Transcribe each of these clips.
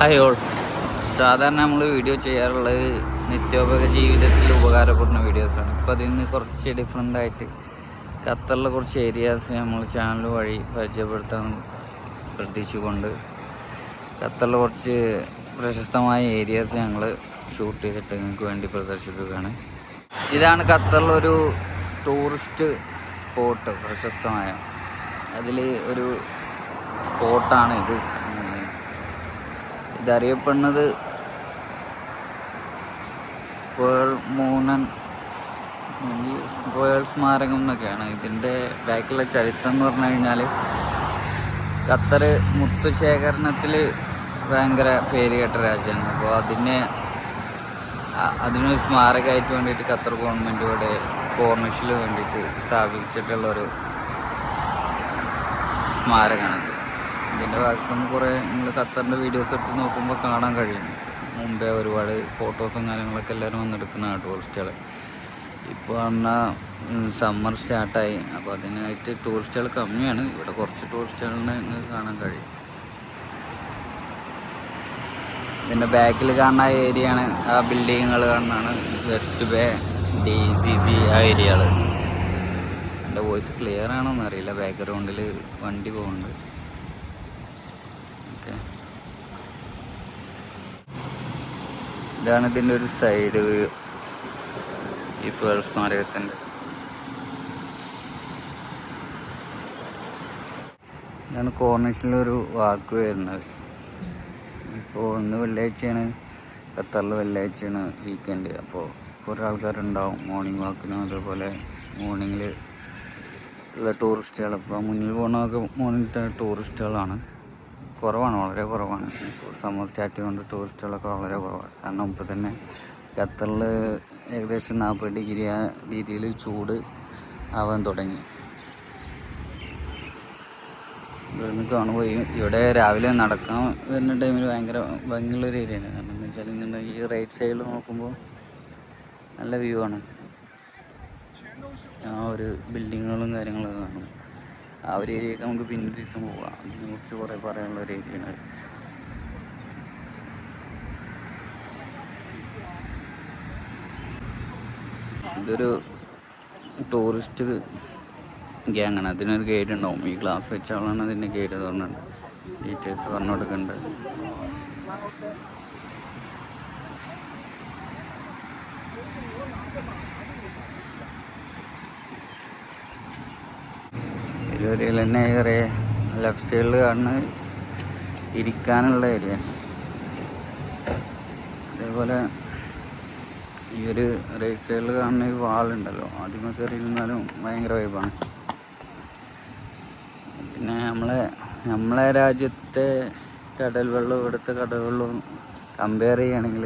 Hi all സാധാരണ നമ്മൾ video ചെയ്യാറുള്ളത് നിത്യോപക ജീവിതത്തിൽ ഉപകാരപ്പെടുന്ന വീഡിയോസാണ് ഇപ്പോൾ അതിൽ നിന്ന് കുറച്ച് ഡിഫറെന്റ് ആയിട്ട് ഖത്തറിലെ കുറച്ച് ഏരിയാസ് നമ്മൾ ചാനൽ വഴി പരിചയപ്പെടുത്താൻ ശ്രദ്ധിച്ചുകൊണ്ട് ഖത്തറിലെ കുറച്ച് പ്രശസ്തമായ ഏരിയാസ് ഞങ്ങൾ ഷൂട്ട് ചെയ്തിട്ട് നിങ്ങൾക്ക് വേണ്ടി പ്രദർശിപ്പിക്കുകയാണ്. ഇതാണ് ഖത്തറിലൊരു ടൂറിസ്റ്റ് സ്പോട്ട് പ്രശസ്തമായ. അതിൽ ഒരു സ്പോട്ടാണ് ഇത്. ഇതറിയപ്പെടുന്നത് മൂന്നൻ ഈ പേൾ സ്മാരകം എന്നൊക്കെയാണ്. ഇതിന്റെ ബാക്കിലെ ചരിത്രം എന്ന് പറഞ്ഞു കഴിഞ്ഞാൽ ഖത്തർ മുത്തുശേഖരണത്തിൽ ഭയങ്കര പേര് കേട്ട രാജ്യമാണ്. അപ്പോൾ അതിനെ അതിനൊരു സ്മാരകമായിട്ട് വേണ്ടിയിട്ട് ഖത്തർ ഗവൺമെന്റ് ഇവിടെ കോർണിഷിൽ വേണ്ടിയിട്ട് സ്ഥാപിച്ചിട്ടുള്ളൊരു സ്മാരകമാണിത് ഇതിന്റെ ഭാഗത്തുനിന്ന് കുറേ നിങ്ങൾ ഖത്തറിന്റെ വീഡിയോസ് എടുത്ത് നോക്കുമ്പോൾ കാണാൻ കഴിയും. മുമ്പേ ഒരുപാട് ഫോട്ടോസും കാര്യങ്ങളൊക്കെ എല്ലാവരും വന്നെടുക്കുന്ന ടൂറിസ്റ്റുകൾ ഇപ്പോൾ പറഞ്ഞാൽ സമ്മർ സ്റ്റാർട്ടായി അപ്പോൾ അതിനായിട്ട് ടൂറിസ്റ്റുകൾ കമ്മിയാണ്. ഇവിടെ കുറച്ച് ടൂറിസ്റ്റുകളിനെ നിങ്ങൾക്ക് കാണാൻ കഴിയും. ഇതിന്റെ ബാക്കിൽ കാണുന്ന ഏരിയയാണ് ആ ബിൽഡിങ്ങുകൾ കാണുന്നതാണ്. West Bay D C C ആ ഏരിയകൾ എന്റെ വോയിസ് ക്ലിയർ ആണോ എന്നറിയില്ല ബാക്ക്ഗ്രൗണ്ടിൽ വണ്ടി പോകുന്നുണ്ട്. ഇതാണ് ഇതിന്റെ ഒരു സൈഡ് വ്യൂ ഈ പേൾ സ്മാരകത്തിന്റെ ഇതാണ് കോർണിഷിലൊരു വാക്ക് വരുന്നത്. ഇപ്പോൾ ഒന്ന് വെള്ളിയാഴ്ചയാണ്. ഖത്തറിൽ വെള്ളിയാഴ്ചയാണ് വീക്കെൻഡ് അപ്പോൾ കുറേ ആൾക്കാരുണ്ടാവും മോർണിംഗ് വാക്കിനും അതേപോലെ മോർണിംഗിൽ ഉള്ള ടൂറിസ്റ്റുകൾ അപ്പോൾ മുന്നിൽ പോകുന്നതൊക്കെ മോർണിംഗ് ടൂറിസ്റ്റുകളാണ് കുറവാണ് വളരെ കുറവാണ്. സമ്മർ സ്റ്റാർട്ട് കൊണ്ട് ടൂറിസ്റ്റുകളൊക്കെ വളരെ കുറവാണ്. കാരണം ഇപ്പോൾ തന്നെ ഖത്തറിൽ ഏകദേശം നാൽപ്പത് ഡിഗ്രി ആ രീതിയിൽ ചൂട് ആവാൻ തുടങ്ങി. ഇവിടുന്ന് കാണുമ്പോൾ ഇവിടെ രാവിലെ നടക്കാൻ വരുന്ന ടൈമിൽ ഭയങ്കര ഭംഗിയുള്ളൊരു ഏരിയയാണ് കാരണം എന്ന് വെച്ചാൽ ഇങ്ങനെ ഈ റൈറ്റ് സൈഡിൽ നോക്കുമ്പോൾ നല്ല വ്യൂ ആണ്. ആ ഒരു ബിൽഡിങ്ങുകളും കാര്യങ്ങളൊക്കെ കാണും ആ ഒരു ഏരിയയൊക്കെ നമുക്ക് പിന്നെ ദിവസം പോവാം അതിനെക്കുറിച്ച് കുറേ പറയാനുള്ള ഒരു ഏരിയയാണ് ഇതൊരു ടൂറിസ്റ്റ് ഗ്യാങ്ങാണ് അതിനൊരു ഗൈഡ് ഉണ്ടാവും. ഈ ക്ലാസ് വെച്ച ആളാണ് അതിന്റെ ഗൈഡ് പറഞ്ഞിട്ടുണ്ട് ഡീറ്റെയിൽസ് പറഞ്ഞു കൊടുക്കുന്നുണ്ട് ഈ ഏരിയയിൽ തന്നെ കുറെ ലെഫ്റ്റ് സൈഡിൽ കാണുന്നത് ഇരിക്കാനുള്ള ഏരിയ. അതേപോലെ ഈ ഒരു റൈറ്റ് സൈഡിൽ കാണുന്ന ഈ വാളുണ്ടല്ലോ ആദ്യമേ കയറി ഇരുന്നാലും ഭയങ്കര വൈബാണ് പിന്നെ നമ്മളെ നമ്മളെ രാജ്യത്തെ കടൽ വെള്ളവും ഇവിടുത്തെ കടൽ വെള്ളവും കമ്പയർ ചെയ്യുകയാണെങ്കിൽ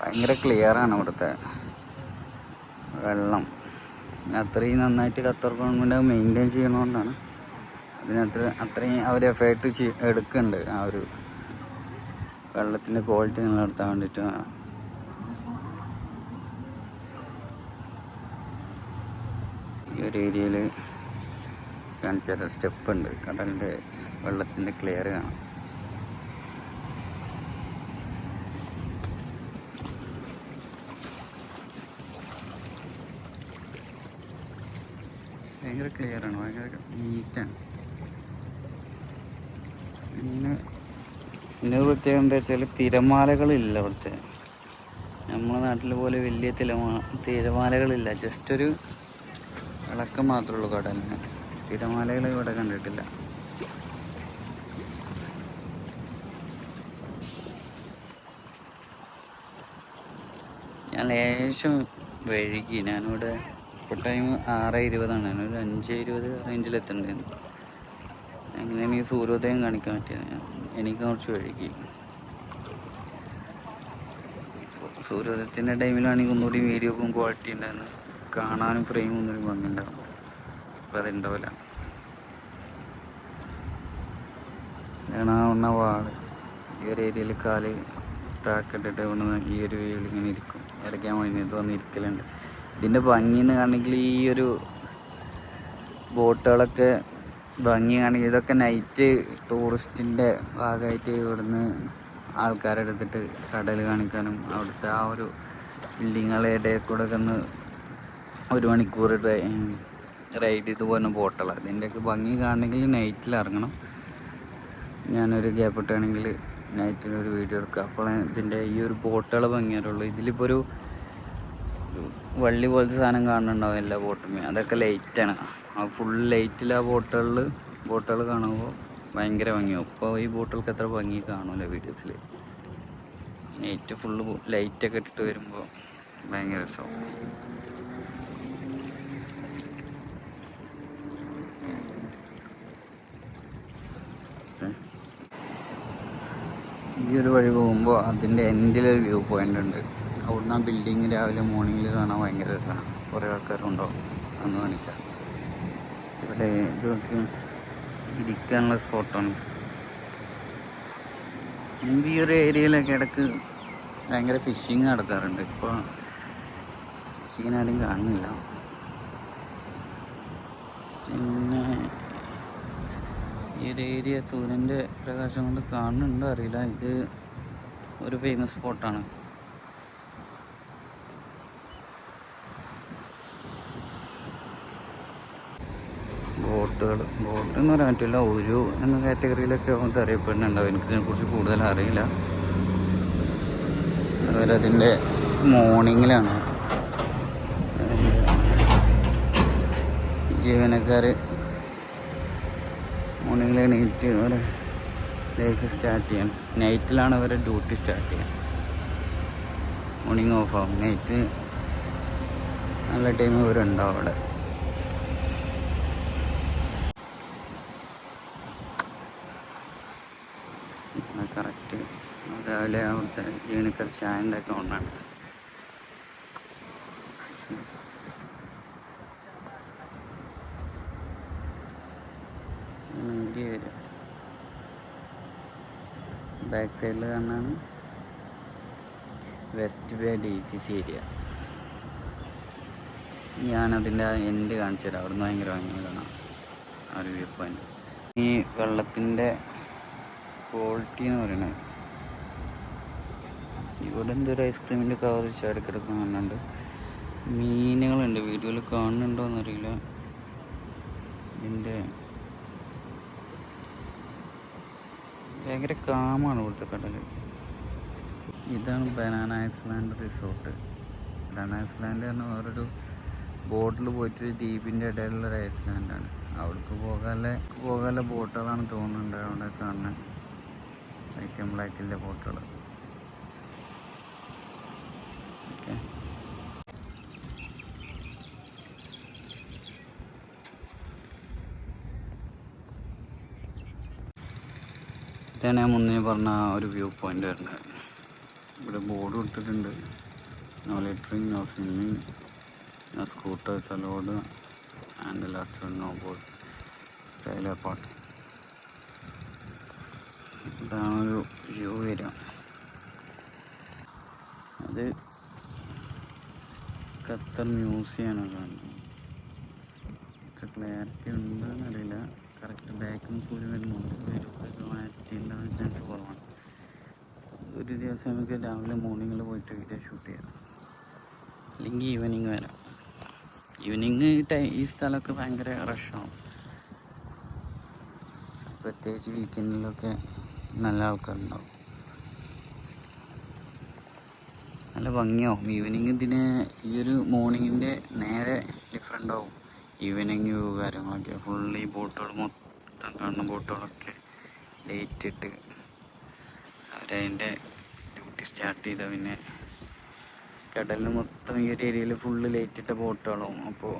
ഭയങ്കര ആണ് ഇവിടുത്തെ വെള്ളം. അത്രയും നന്നായിട്ട് ഖത്തർ ഗവൺമെന്റ് മെയിന്റെയിൻ ചെയ്യണതുകൊണ്ടാണ് അതിനത്ര അത്രയും അവർ എഫേർട്ട് ചെയ് എടുക്കുന്നുണ്ട്. ആ ഒരു വെള്ളത്തിന്റെ ക്വാളിറ്റി നിലനിർത്താൻ വേണ്ടിയിട്ട് ഈ ഒരു ഏരിയയിൽ കാണിച്ച സ്റ്റെപ്പ് ഉണ്ട്. കടലിന്റെ വെള്ളത്തിന്റെ ക്ലിയർ കാണാം ഭയങ്കര ആണ്. ഭയങ്കര നീറ്റാണ് പിന്നെ പിന്നെ ഒരു പ്രത്യേകത എന്താ വെച്ചാൽ തിരമാലകളില്ല ഇവിടുത്തെ നമ്മുടെ നാട്ടിലെ പോലെ വലിയ തിരമാ തിരമാലകളില്ല. ജസ്റ്റ് ഒരു ഇളക്കം മാത്രമേ ഉള്ളൂ കടലിന്. തിരമാലകൾ ഇവിടെ കണ്ടിട്ടില്ല. ഞാൻ ലേശം വഴുകി ഞാനിവിടെ ഇപ്പോൾ ടൈം ആറ് ഇരുപതാണ്. ഞാനൊരു അഞ്ച് ഇരുപത് റേഞ്ചിലെത്തണ്ടായിരുന്നു എങ്ങനെയാണ് ഈ സൂര്യോദയം കാണിക്കാൻ പറ്റിയത്? എനിക്ക് കുറച്ച് വഴുകി. സൂര്യോദയത്തിന്റെ ടൈമിലാണെങ്കിൽ ഒന്നുകൂടി വീഡിയോക്കും ക്വാളിറ്റി ഉണ്ടായിരുന്നു. കാണാനും ഫ്രെയിം ഒന്നുകൂടി ഭംഗിയുണ്ടാവും അപ്പം അതുണ്ടാവില്ല ഇതാണ് വാൾ ഈ ഒരു ഏരിയയിൽ കാൽ താക്കിട്ടിട്ട് നിന്ന് ഈ ഒരു വീട് ഇങ്ങനെ ഇരിക്കും. ഇടയ്ക്കാൻ വഴിഞ്ഞത് വന്ന് ഇരിക്കലുണ്ട്. ഇതിന്റെ ഭംഗി എന്ന് കാണെങ്കിൽ ഈ ഒരു ബോട്ടുകളൊക്കെ ഭംഗിയാണെങ്കിൽ ഇതൊക്കെ നൈറ്റ് ടൂറിസ്റ്റിന്റെ ഭാഗമായിട്ട് ഇവിടുന്ന് ആൾക്കാരെടുത്തിട്ട് കടൽ കാണിക്കാനും അവിടുത്തെ ആ ഒരു ബിൽഡിങ്ങുകളുടെ കൂടെ ഒക്കെ ഒന്ന് ഒരു മണിക്കൂർ റൈഡ് ചെയ്ത് പോകുന്ന ബോട്ടുകൾ അതിന്റെയൊക്കെ ഭംഗി കാണണമെങ്കിൽ നൈറ്റിൽ ഇറങ്ങണം. ഞാനൊരു ഗ്യാപ്പ് ഇട്ടാണെങ്കിൽ നൈറ്റിൽ ഒരു വീഡിയോ എടുക്കുക അപ്പോൾ ഇതിന്റെ ഈ ഒരു ബോട്ടുകളെ ഭംഗിയാറുള്ളൂ ഇതിലിപ്പോൾ ഒരു വള്ളി പോലത്തെ സാധനം കാണുന്നുണ്ടാവും എല്ലാ ബോട്ടുമേ അതൊക്കെ ലൈറ്റാണ് ആ ഫുൾ ലൈറ്റിൽ ആ ബോട്ടുകളിൽ ബോട്ടുകൾ കാണുമ്പോൾ ഭയങ്കര ഭംഗിയാവും. ഇപ്പോൾ ഈ ബോട്ടുകൾക്ക് എത്ര ഭംഗി കാണൂല വീഡിയോസിൽ നൈറ്റ് ഫുള്ള് ലൈറ്റൊക്കെ ഇട്ടിട്ട് വരുമ്പോൾ ഭയങ്കര രസമാവും ഈ ഒരു വഴി പോകുമ്പോൾ അതിന്റെ എൻഡിലൊരു വ്യൂ പോയിന്റ് ഉണ്ട്. അവിടുന്ന് ആ ബിൽഡിങ് രാവിലെ മോർണിംഗിൽ കാണാൻ ഭയങ്കര രസമാണ് കുറേ ആൾക്കാരുണ്ടാവും അന്ന് കാണിക്കാം. ഇവിടെ ഇത് നോക്കി. ഇരിക്കാനുള്ള സ്പോട്ടാണ് മുമ്പ് ഈ ഒരു ഏരിയയിലൊക്കെ ഇടയ്ക്ക് ഭയങ്കര ഫിഷിങ് നടക്കാറുണ്ട്. ഇപ്പോൾ ഫിഷിങ്ങിന് ആരും കാണുന്നില്ല. പിന്നെ ഈ ഒരു ഏരിയ സൂര്യന്റെ പ്രകാശം കൊണ്ട് കാണുന്നുണ്ടോ അറിയില്ല. ഇത് ഒരു ഫേമസ് സ്പോട്ടാണ് ബോട്ടുകൾ ബോട്ട് എന്ന് പറയാൻ പറ്റില്ല ഒരു എന്ന കാറ്റഗറിയിലൊക്കെ ഇത് അറിയപ്പെടുന്നുണ്ടാവും എനിക്ക് ഇതിനെക്കുറിച്ച് കൂടുതൽ അറിയില്ല. അതുപോലെ അതിന്റെ മോർണിംഗിലാണ് ജീവനക്കാർ മോർണിംഗിൽ എണീറ്റ് അവരെ ലൈഫ് സ്റ്റാർട്ട് ചെയ്യാൻ. നൈറ്റിലാണ് അവരെ ഡ്യൂട്ടി സ്റ്റാർട്ട് ചെയ്യാൻ. മോർണിംഗ് ഓഫ് ആവും. നൈറ്റ് നല്ല ടൈം ഇവരുണ്ടാവും അവിടെ കറക്റ്റ് രാവിലെ അവിടുത്തെ ജീവനക്കാർ ചായന്റെ ഒക്കെ ഒന്നാണ് ബാക്ക് സൈഡിൽ കാണാണ് West Bay D C C area. ഞാനതിന്റെ end കാണിച്ചു തരാം. അവിടുന്ന് ഭയങ്കര ഭംഗി കാണാം ആ ഒരു വ്യൂ പോയിന്റ്. ഈ വെള്ളത്തിന്റെ ക്വാളിറ്റി എന്ന് പറയുന്നത് ഇവിടെ എന്തൊരു ഐസ്ക്രീമിന്റെ കവർ ചാടിക്കിടക്കുന്ന കാണുന്നുണ്ട് മീനുകളുണ്ട്. വീഡിയോയിൽ കാണുന്നുണ്ടോ എന്നറിയില്ല. ഇതിന്റെ ഭയങ്കര കാമാണ് ഇവിടുത്തെ കടൽ ഇതാണ് banana island resort banana island പറഞ്ഞാൽ വേറൊരു ബോട്ടിൽ പോയിട്ട് ദ്വീപിന്റെ ഇടയിലുള്ളൊരു ഐസ്ലാൻഡാണ് അവിടേക്ക് പോകാനുള്ള പോകാനുള്ള ബോട്ടുകളാണ് തോന്നുന്നുണ്ട്. അവിടെ കാണുന്നത് ബ്ലാക്കിന്റെ ബോട്ടുകൾ ഇതാണ് ഞാൻ മുന്നേ പറഞ്ഞ ഒരു വ്യൂ പോയിന്റ് വരുന്നത് ഇവിടെ ബോർഡ് കൊടുത്തിട്ടുണ്ട്. No littering no swimming no scooters allowed and last no board trailer part ഇതാണ് ഒരു വ്യൂ വരിക അത് ഖത്തർ മ്യൂസിയമാണ് കാണുന്നത്. ക്ലാരിറ്റി ഉണ്ടെന്നറിയില്ല. കറക്റ്റ് ബാക്കും കൂടി വരുന്നുണ്ട്. ക്ലാരിറ്റി ഉണ്ടാകാൻ ചാൻസ് കുറവാണ്. ഒരു ദിവസം നമുക്ക് രാവിലെ മോർണിംഗിൽ പോയിട്ട് വീഡിയോ ഷൂട്ട് ചെയ്യാം. അല്ലെങ്കിൽ ഈവനിങ് വരാം. ഈവനിങ് ടൈം ഈ സ്ഥലമൊക്കെ ഭയങ്കര റഷാവും പ്രത്യേകിച്ച് വീക്കെൻഡിലൊക്കെ നല്ല ആൾക്കാരുണ്ടാവും. നല്ല ഭംഗിയാവും. ഈവനിങ് ഇതിന് ഈ ഒരു മോർണിംഗിന്റെ നേരെ ഡിഫറെന്റ് ആവും. ഈവനിങ് വ്യൂ കാര്യങ്ങളൊക്കെ. ഈ ബോട്ടുകൾ മൊത്തം കാണുന്ന ബോട്ടുകളൊക്കെ ലൈറ്റ് ഇട്ട് അവരതിന്റെ ഡ്യൂട്ടി സ്റ്റാർട്ട് ചെയ്ത പിന്നെ കടലിന് മൊത്തം ഈ ഒരു ഏരിയയിൽ ഫുള്ള് ലൈറ്റ് ഇട്ട ബോട്ടുകളും അപ്പോൾ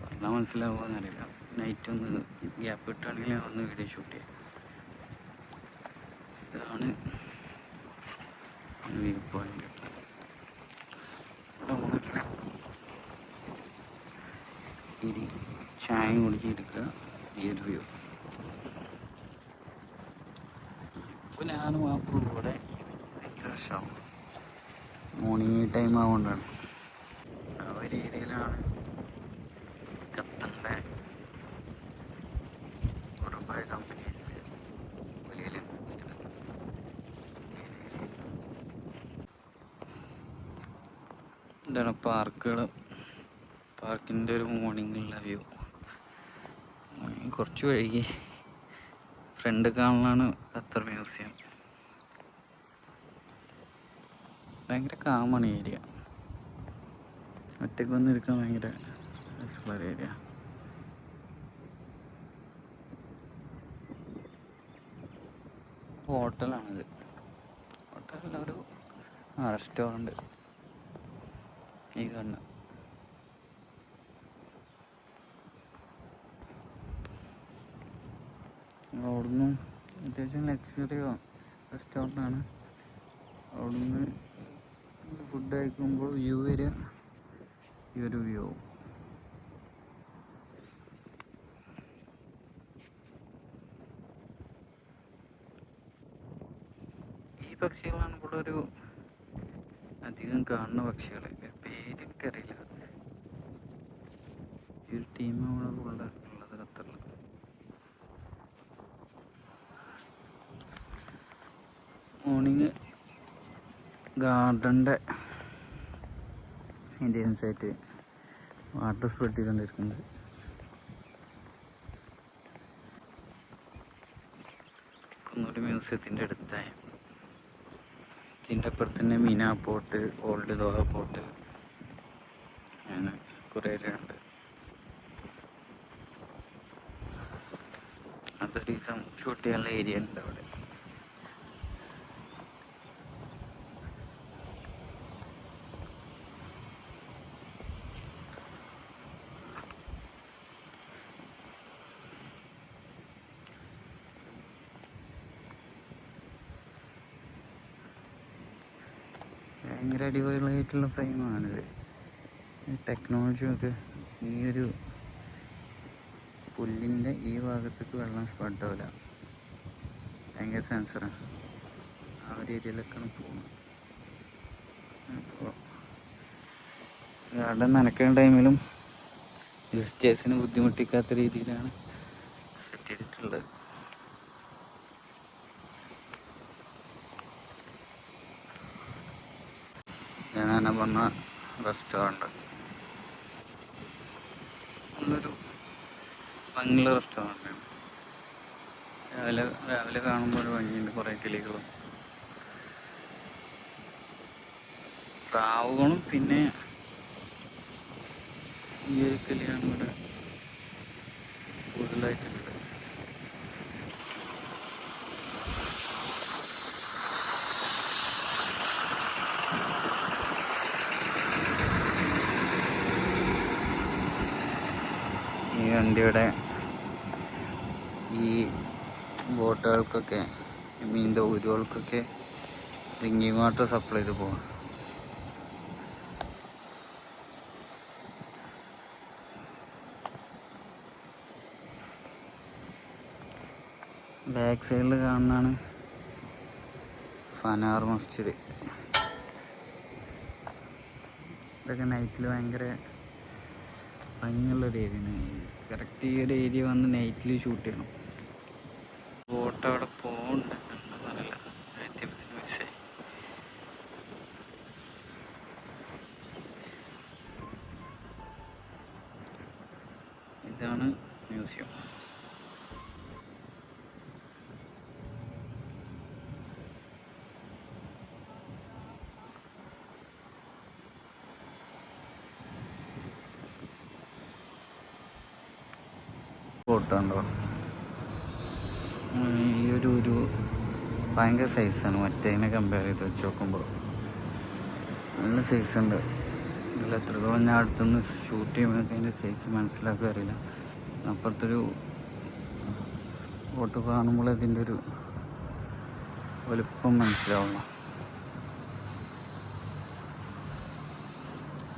പറഞ്ഞാൽ മനസ്സിലാവുമോ എന്നറിയില്ല. നൈറ്റ് ഒന്ന് ഗ്യാപ്പ് കിട്ടുകയാണെങ്കിൽ ഒന്ന് വീഡിയോ ഷൂട്ട് ചെയ്യാം. ഇതാണ് വ്യൂ പോയിന്റ് ഇരി ചായ കുടിച്ചിരിക്കുക. ഈ ഒരു വ്യൂ. ഇപ്പോൾ ഞാനും ആ ഇവിടെ ഭയങ്കര മോർണിംഗ് ടൈം ആവുകൊണ്ടാണ് ആ ഒരു ഏരിയയിലാണ് ഖത്തറിന്റെ കുറേ കമ്പനീസ് വലിയ ഇതാണ് പാർക്കുകൾ പാർക്കിന്റെ ഒരു മോർണിംഗ് മോർണിംഗുള്ള വ്യൂ കുറച്ച് വഴുകി ഫ്രണ്ട് കാണലാണ് ഖത്തർ മ്യൂസിയം ഭയങ്കര കാമാണ് ഏരിയ ഒറ്റയ്ക്ക് വന്നിരിക്കാൻ ഭയങ്കര രസമുള്ള ഏരിയ ഹോട്ടലാണിത് ഹോട്ടലല്ല ഒരു റെസ്റ്റോറന്റ് ഈ കണ്ണ് അവിടുന്ന് അത്യാവശ്യം ലക്ഷറി റെസ്റ്റോറന്റ് ആണ്. അവിടുന്ന് ഫുഡ് കഴിക്കുമ്പോൾ വ്യൂ വരിക. ഈ ഒരു വ്യൂ ഈ പക്ഷികളാണ് ഇവിടെ ഒരു അധികം കാണുന്ന പക്ഷികൾ പേര് എനിക്കറിയില്ല. ഈ ഒരു ടീം അവിടെ ഉള്ള ഉള്ളത് ഖത്തറിൽ മോർണിംഗ് ഗാർഡന്റെ മെയിന്റെനൻസ് ആയിട്ട് വാട്ടർ സ്പ്രെഡ് ചെയ്തുകൊണ്ടിരിക്കുന്നത്. കുന്നൂർ മ്യൂസിയത്തിന്റെ അടുത്തായി. ഇതിന്റെ അപ്പുറത്ത് തന്നെ Mina port old Doha port അങ്ങനെ കുറേ ഉണ്ട് അതൊരു ദിവസം ഷൂട്ട് ചെയ്യാനുള്ള ഏരിയ ഉണ്ട് അവിടെ ഭയങ്കര അടിപൊളിയായിട്ടുള്ള ഫ്രെയിമാണിത്. ടെക്നോളജിയൊക്കെ ഈ ഒരു പുല്ലിന്റെ ഈ ഭാഗത്തേക്ക് വെള്ളം സ്പെഡാവില്ല ഭയങ്കര സെൻസറാണ് ആ. ഒരു ഏരിയയിലൊക്കെയാണ് പോകുന്നത് അപ്പോൾ ഗാർഡൻ ടൈമിലും വിസിറ്റേഴ്സിന് ബുദ്ധിമുട്ടിക്കാത്ത രീതിയിലാണ് സെറ്റ് ചെയ്തിട്ടുള്ളത് ഞാൻ റെസ്റ്റോറന്റ് നല്ലൊരു ഭംഗിയുള്ള റെസ്റ്റോറന്റാണ് രാവിലെ രാവിലെ കാണുമ്പോൾ ഒരു ഭംഗിയുണ്ട് കുറേ കിളികളും. പ്രാവുകളും പിന്നെ ഈ ഒരു കിളിയാണ് ഇവിടെ കൂടുതലായിട്ടുണ്ട് വണ്ടിയുടെ ഈ ബോട്ടുകൾക്കൊക്കെ മീൻ ഊരുകൾക്കൊക്കെ ഡ്രിങ്കിങ് വാട്ടർ സപ്ലൈ ചെയ്ത് പോകാം ബാക്ക് സൈഡിൽ കാണുന്നതാണ് ഫനാർ മസ്ജിദ്. ഇതൊക്കെ നൈറ്റിൽ ഭയങ്കര ഭംഗിയുള്ളൊരു ഏരിയയാണ് കറക്റ്റ് ഈ ഒരു ഏരിയ വന്ന് നൈറ്റിൽ ഷൂട്ട് ചെയ്യണം. ബോട്ട് ഉണ്ടോ ഈ ഒരു ഒരു ഭയങ്കര സൈസാണ് മറ്റേതിനെ കമ്പയർ ചെയ്ത് വെച്ച് നോക്കുമ്പോൾ നല്ല സൈസ് ഉണ്ട്. ഇതിൽ എത്രത്തോളം ഞാൻ അടുത്തുനിന്ന് ഷൂട്ട് ചെയ്യുമ്പോഴൊക്കെ അതിന്റെ സൈസ് മനസ്സിലാക്കുക അറിയില്ല. അപ്പുറത്തൊരു ഫോട്ടോ കാണുമ്പോൾ അതിന്റെ ഒരു വലുപ്പം മനസ്സിലാവണം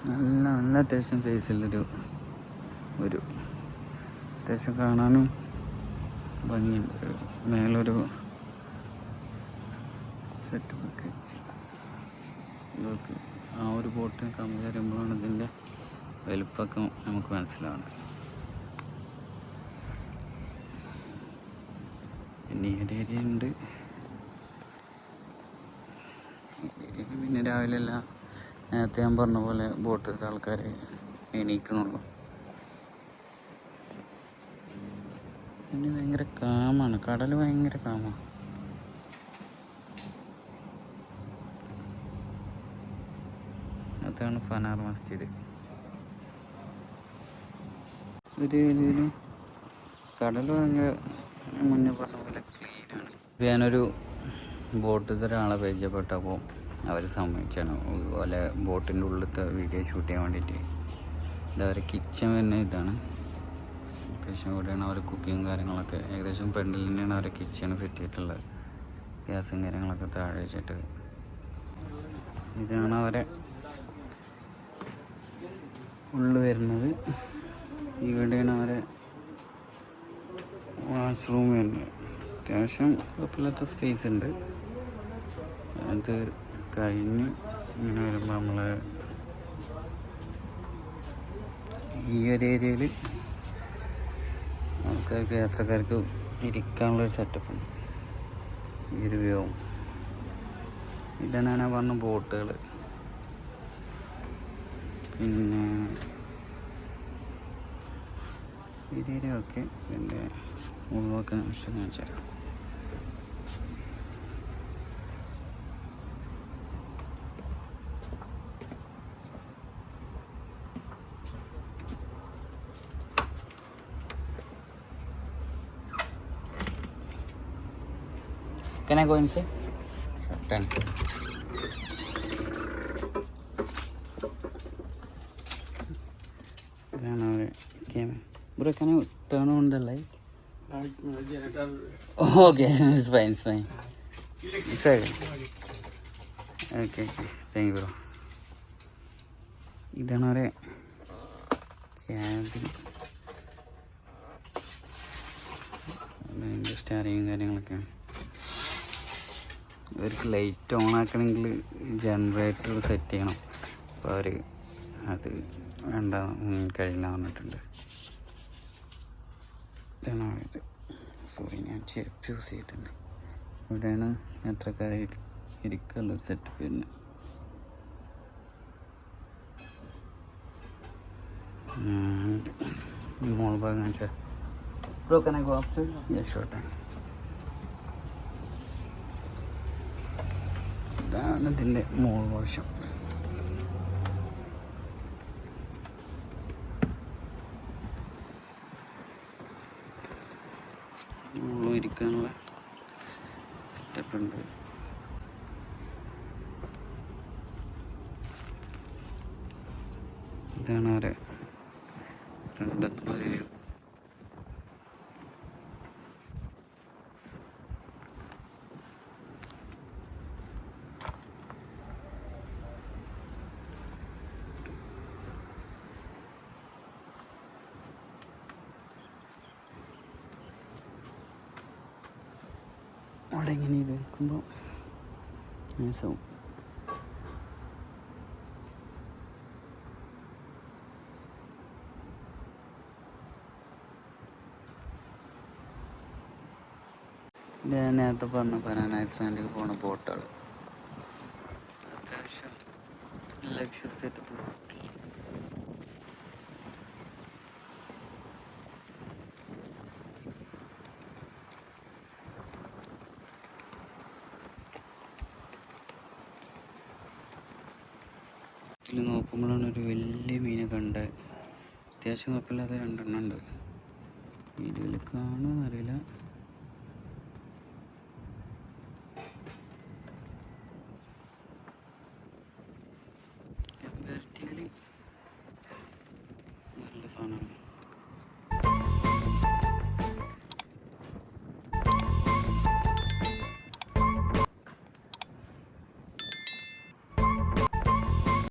നല്ല നല്ല അത്യാവശ്യം സൈസിലൊരു ഒരു അത്യാവശ്യം കാണാനും ഭംഗിയുണ്ട് മേലൊരു വെച്ച്. ഇതൊക്കെ ആ ഒരു ബോട്ട് കമ്പയർ ചെയ്യുമ്പോഴാണ് ഇതിന്റെ വലുപ്പമൊക്കെ നമുക്ക് മനസ്സിലാവുന്നത്. പിന്നെ ഏരിയ ഉണ്ട്. പിന്നെ രാവിലെ എല്ലാം നേരത്തെ ഞാൻ പറഞ്ഞ പോലെ ബോട്ടിലത്തെ ആൾക്കാർ എണീക്കണുള്ളൂ. പിന്നെ ഭയങ്കര കാമാണ്. കടൽ ഭയങ്കര കാമാണ് അതാണ് ഫനാർ മസ്ജിദ്. ഒരു വലിയൊരു കടൽ ഭയങ്കര മുന്നേ പറഞ്ഞ പോലെ ക്ലീനാണ്. ഞാനൊരു ബോട്ടിൽ ഒരാളെ പരിചയപ്പെട്ടപ്പോൾ അവർ സമ്മതിച്ചാണ്. അതുപോലെ ബോട്ടിന്റെ ഉള്ളിലത്തെ വീഡിയോ ഷൂട്ട് ചെയ്യാൻ വേണ്ടിയിട്ട്. ഇതവരെ കിച്ചൺ തന്നെ ഇതാണ്. അത്യാവശ്യം ഇവിടെയാണ് അവർ കുക്കിങ് കാര്യങ്ങളൊക്കെ. ഏകദേശം ഫ്രണ്ടിൽ തന്നെയാണ് അവരെ കിച്ചൺ ഫിറ്റ് ചെയ്തിട്ടുള്ളത് ഗ്യാസും കാര്യങ്ങളൊക്കെ താഴെ വെച്ചിട്ട്. ഇതാണ് അവരെ ഉള്ളു വരുന്നത്. ഇവിടെയാണ് അവരെ വാഷ്റൂം വരുന്നത്. അത്യാവശ്യം കുഴപ്പമില്ലാത്ത സ്പേസ് ഉണ്ട്. അത് കഴിഞ്ഞ് ഇങ്ങനെ വരുമ്പോൾ നമ്മൾ ഈ ഒരു ഏരിയയിൽ ആൾക്കാർക്ക് യാത്രക്കാർക്ക് ഇരിക്കാനുള്ളൊരു സെറ്റപ്പുണ്ട് ഈ ഒരു വ്യൂ ഇതാണ് ഞാൻ പറഞ്ഞ ബോട്ടുകൾ പിന്നെ ഇതിലൊക്കെ പിന്നെ ഉള്ളൊക്കെ കാണിച്ചു തരാം. Can I go inside? Sure, ten. Bro, can you turn on the light? Okay, it's fine, it's fine. Sorry. Okay, okay. Thank you, bro. ഇതാണ് അവരെ ക്യാബിൻ സ്റ്റാറിയും കാര്യങ്ങളൊക്കെയാണ് ഇവർക്ക് ലൈറ്റ് ഓൺ ആക്കണമെങ്കിൽ ജനറേറ്റർ സെറ്റ് ചെയ്യണം. അപ്പോൾ അവർ അത് വേണ്ട കഴിയില്ല വന്നിട്ടുണ്ട് ഇതാണ് ഇത്. സോറി ഞാൻ ചെരുപ്പ് യൂസ് ചെയ്തിട്ടുണ്ട്. ഇവിടെയാണ് യാത്രക്കാരെ ഇരിക്കുന്നത് സെറ്റപ്പ് വരുന്നത്. മോൾ ഭാഗം വെച്ചാൽ bro go option yes sure ഇതാണ് ഇതിന്റെ മോൾ വശം. ഇരിക്കാനുള്ള ഇതാണ് അവരെ. ഫ്രണ്ട് ഒരു view. അവിടെ ഇങ്ങനെ ഇരിക്കുമ്പോൾ രസവും. ഇത് ഞാൻ നേരത്തെ പറഞ്ഞ ഐസ്ലാൻഡിൽ പോണ ബോട്ടുകൾ അത്യാവശ്യം ലക്ഷറി സെറ്റപ്പ് ഇതിൽ നോക്കുമ്പോഴാണ് ഒരു വലിയ മീനെ കണ്ടത് അത്യാവശ്യം കുഴപ്പമില്ലാത്ത രണ്ടെണ്ണം ഉണ്ട്. വീഡിയോയിൽ കാണുമെന്നറിയില്ല